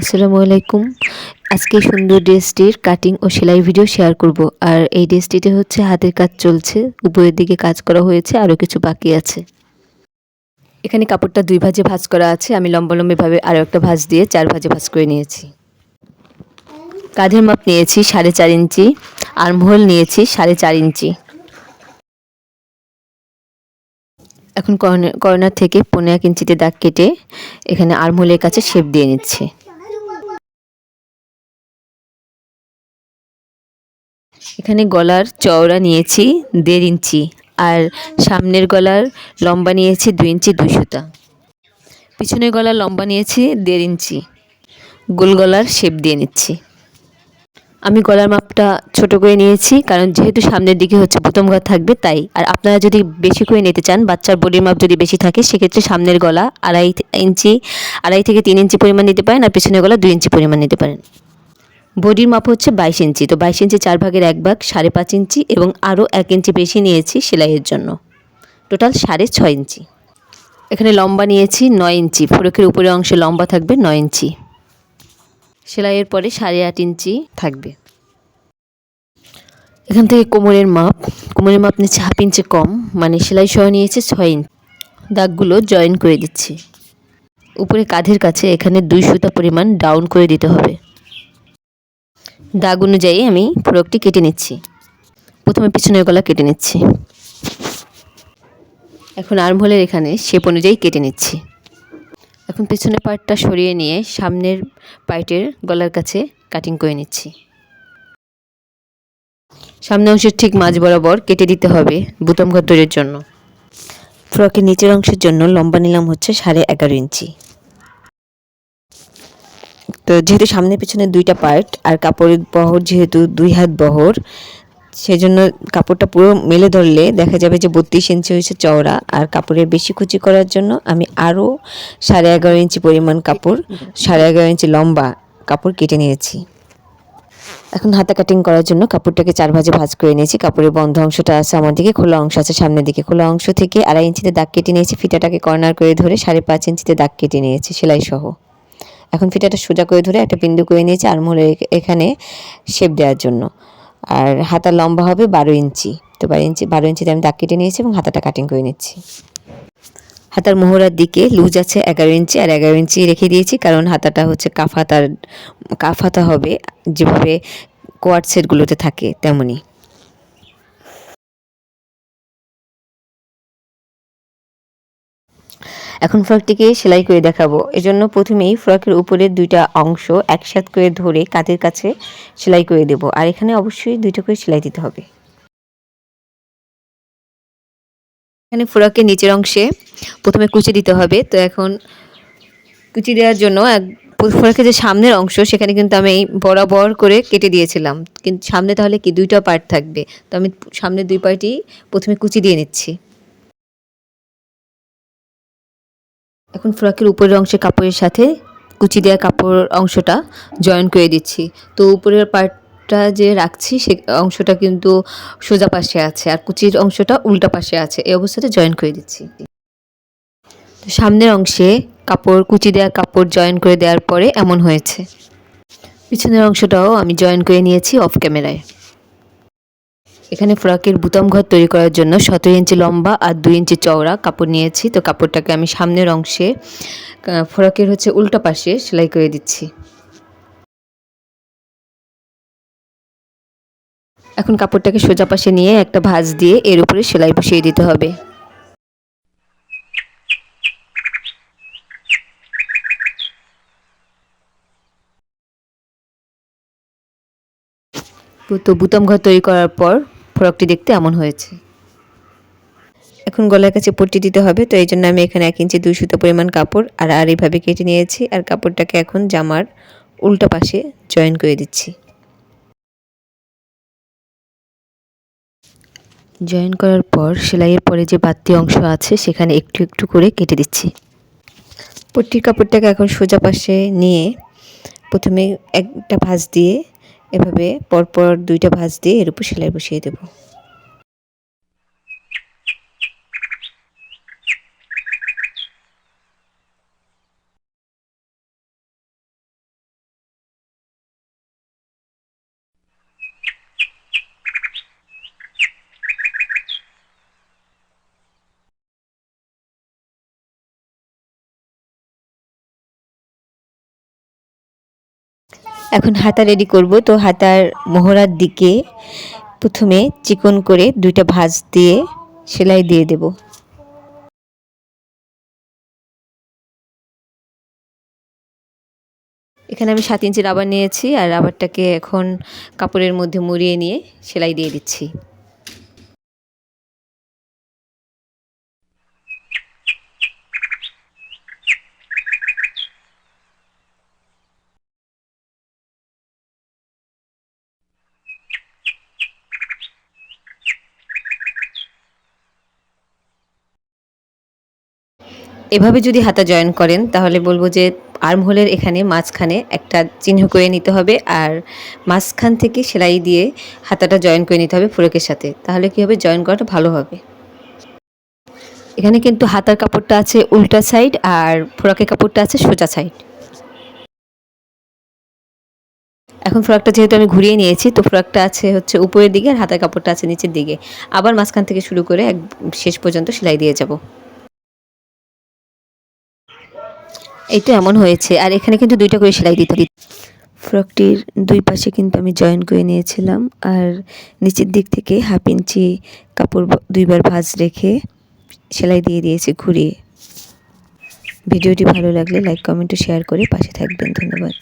আসসালামু আলাইকুম। আজকে সুন্দর ড্রেসটির কাটিং ও সেলাই ভিডিও শেয়ার করব। আর এই ড্রেসটিতে হচ্ছে হাতের কাজ চলছে উপরের দিকে কাজ করা হয়েছে আরও কিছু বাকি আছে। এখানে কাপড়টা দুই ভাজে ভাঁজ করা আছে, আমি লম্বা লম্বিভাবে আরও একটা ভাজ দিয়ে চার ভাজে ভাঁজ করে নিয়েছি। কাঁধের মাপ নিয়েছি সাড়ে চার ইঞ্চি আর্মহোল নিয়েছি সাড়ে চার ইঞ্চি। এখন কর্নার থেকে পনেরো এক ইঞ্চিতে দাগ কেটে এখানে আর্মহোলের কাছে শেপ দিয়ে নিচ্ছি। এখানে গলার চওড়া নিয়েছি দেড় ইঞ্চি আর সামনের গলার লম্বা নিয়েছি দু ইঞ্চি দুই সুতা। পিছনের গলার লম্বা নিয়েছি দেড় ইঞ্চি। গোল গলার শেপ দিয়ে নিচ্ছি। আমি গলার মাপটা ছোট করে নিয়েছি কারণ যেহেতু সামনের দিকে হচ্ছে বোতাম ঘর থাকবে তাই। আর আপনারা যদি বেশি করে নিতে চান, বাচ্চার বডির মাপ যদি বেশি থাকে, সেক্ষেত্রে সামনের গলা আড়াই ইঞ্চি, আড়াই থেকে তিন ইঞ্চি পরিমাণ নিতে পারেন আর পিছনের গলা দুই ইঞ্চি পরিমাণ নিতে পারেন। বডির মাপ হচ্ছে বাইশ ইঞ্চি। তো বাইশ ইঞ্চি চার ভাগের এক ভাগ সাড়ে পাঁচ ইঞ্চি এবং আরও এক ইঞ্চি বেশি নিয়েছি সেলাইয়ের জন্য। টোটাল সাড়ে ছয় ইঞ্চি। এখানে লম্বা নিয়েছি নয় ইঞ্চি। ফোরকের উপরের অংশে লম্বা থাকবে নয় ইঞ্চি। সেলাইয়ের পরে সাড়ে আট ইঞ্চি থাকবে। এখান থেকে কোমরের মাপ। কোমরের মাপ নিচ্ছে হাফ ইঞ্চি কম মানে সেলাই সহ নিয়েছে ছয় ইঞ্চি। দাগগুলো জয়েন করে দিচ্ছি। উপরে কাঁধের কাছে এখানে দুই সুতা পরিমাণ ডাউন করে দিতে হবে। দাগ অনুযায়ী আমি ফ্রকটি কেটে নিচ্ছি। প্রথমে পিছনের গলা কেটে নিচ্ছি। এখন আর্মহোলের এখানে শেপ অনুযায়ী কেটে নিচ্ছি। এখন পিছনের পার্টটা সরিয়ে নিয়ে সামনের পার্টের গলার কাছে কাটিং করে নিচ্ছি। সামনে অংশের ঠিক মাঝ বরাবর কেটে দিতে হবে বুতাম ঘর তৈরির জন্য। ফ্রকের নিচের অংশের জন্য লম্বা নিলাম হচ্ছে সাড়ে এগারো ইঞ্চি। তো যেহেতু সামনে পেছনে দুইটা পার্ট আর কাপড়ের বহর যেহেতু দুই হাত বহর, সেজন্য কাপড়টা পুরো মেলে ধরলে দেখা যাবে যে বত্রিশ ইঞ্চি হয়েছে চওড়া, আর কাপড়ের বেশি কুচি করার জন্য আমি আরও সাড়ে এগারো ইঞ্চি পরিমাণ কাপড়, সাড়ে এগারো ইঞ্চি লম্বা কাপড় কেটে নিয়েছি। এখন হাতে কাটিং করার জন্য কাপড়টাকে চার ভাজে ভাজ করে নিয়েছি। কাপড়ের বন্ধ অংশটা আছে আমার দিকে, খোলা অংশ আছে সামনের দিকে। খোলা অংশ থেকে আড়াই ইঞ্চিতে দাগ কেটে নিয়েছি ফিটাটাকে কর্নার করে ধরে সাড়ে পাঁচ ইঞ্চিতে দাগ কেটে নিয়েছি সেলাই সহ এখন ফিতাটা সোজা করে ধরে একটা বিন্দু করে নিয়েছি আরমোলের এখানে শেপ দেওয়ার জন্য। আর হাতার লম্বা হবে বারো ইঞ্চি। তো বারো ইঞ্চি, বারো ইঞ্চিতে আমি দাগ কেটে নিয়েছি এবং হাতাটা কাটিং করে নিচ্ছি। হাতার মোহরার দিকে লুজ আছে এগারো ইঞ্চি আর এগারো ইঞ্চি রেখে দিয়েছি কারণ হাতাটা হচ্ছে কাফ হাতার, কাফ হাতা হবে যেভাবে কোয়ার্ড সেটগুলোতে থাকে তেমনই। এখন ফ্রকটিকে সেলাই করে দেখাবো। এজন্য প্রথমেই ফ্রকের উপরের দুইটা অংশ একসাথ করে ধরে কাঁধের কাছে সেলাই করে দেব। আর এখানে অবশ্যই দুইটা করে সেলাই দিতে হবে। এখানে ফ্রকের নিচের অংশে প্রথমে কুচি দিতে হবে। তো এখন কুচি দেওয়ার জন্য এক ফ্রকের যে সামনের অংশ, সেখানে কিন্তু আমি বরাবর করে কেটে দিয়েছিলাম। কিন্তু সামনে তাহলে কি দুইটা পার্ট থাকবে? তো আমি সামনের দুই পার্টই প্রথমে কুচি দিয়ে নিচ্ছি। এখন ফ্রকের উপরের অংশে কাপড়ের সাথে কুচি দেওয়া কাপড় অংশটা জয়েন করে দিচ্ছি। তো উপরের পার্টটা যে রাখছি, সে অংশটা কিন্তু সোজা পাশে আছে আর কুচির অংশটা উল্টা পাশে আছে। এই অবস্থাতে জয়েন করে দিচ্ছি। তো সামনের অংশে কাপড়, কুচি দেওয়া কাপড় জয়েন করে দেওয়ার পরে এমন হয়েছে। পিছনের অংশটাও আমি জয়েন করে নিয়েছি অফ ক্যামেরায় এখানে ফ্রকের বুতাম ঘর তৈরি করার জন্য সতেরো ইঞ্চি লম্বা আর দুই ইঞ্চি চওড়া কাপড় নিয়েছি। তো কাপড়টাকে আমি সামনের অংশে ফ্রকের হচ্ছে উল্টা পাশে সেলাই করে দিচ্ছি। এখন কাপড়টাকে সোজা পাশে নিয়ে একটা ভাঁজ দিয়ে এর উপরে সেলাই বসিয়ে দিতে হবে। তো বুতাম ঘর তৈরি করার পর ফ্রকটি দেখতে এমন হয়েছে। এখন গলার কাছে পট্টি দিতে হবে, তো এই জন্য আমি এখানে এক ইঞ্চি দুই সুতো পরিমাণ কাপড় আর আর এইভাবে কেটে নিয়েছি আর কাপড়টাকে এখন জামার উল্টো পাশে জয়েন করে দিচ্ছি। জয়েন করার পর সেলাইয়ের পরে যে বাড়তি অংশ আছে সেখানে একটু একটু করে কেটে দিচ্ছি। পট্টির কাপড়টাকে এখন সোজা পাশে নিয়ে প্রথমে একটা ভাঁজ দিয়ে এভাবে পরপর দুইটা ভাঁজ দিয়ে এর উপর সেলাই বসিয়ে দেবো। এখন হাতা রেডি করব। তো হাতার মোহরার দিকে প্রথমে চিকন করে দুইটা ভাজ দিয়ে সেলাই দিয়ে দেব। এখানে আমি সাত ইঞ্চি রাবার নিয়েছি আর রাবারটাকে এখন কাপড়ের মধ্যে মুড়িয়ে নিয়ে সেলাই দিয়ে দিচ্ছি। এভাবে যদি হাতা জয়েন করেন, তাহলে বলব যে আর্ম হোলের এখানে মাঝখানে একটা চিহ্ন করে নিতে হবে আর মাঝখান থেকে সেলাই দিয়ে হাতাটা জয়েন করে নিতে হবে ফ্রকের সাথে। তাহলে কি হবে? জয়েন করাটা ভালো হবে। এখানে কিন্তু হাতার কাপড়টা আছে উল্টা সাইড আর ফ্রকের কাপড়টা আছে সোজা সাইড। এখন ফ্রকটা যেহেতু আমি ঘুরিয়ে নিয়েছি, তো ফ্রকটা আছে হচ্ছে উপরের দিকে আর হাতার কাপড়টা আছে নিচের দিকে। আবার মাঝখান থেকে শুরু করে এক শেষ পর্যন্ত সেলাই দিয়ে যাব। এইটা এমন হয়েছে। আর এখানে কিন্তু দুইটা করে সেলাই দিতে ফ্রকটির দুই পাশে কিন্তু আমি জয়েন করে নিয়েছিলাম। আর নিচের দিক থেকে হাফ ইঞ্চি কাপড় দুইবার ভাজ রেখে সেলাই দিয়ে দিয়েছি ঘুরিয়ে। ভিডিওটি ভালো লাগলে লাইক, কমেন্ট ও শেয়ার করে পাশে থাকবেন। ধন্যবাদ।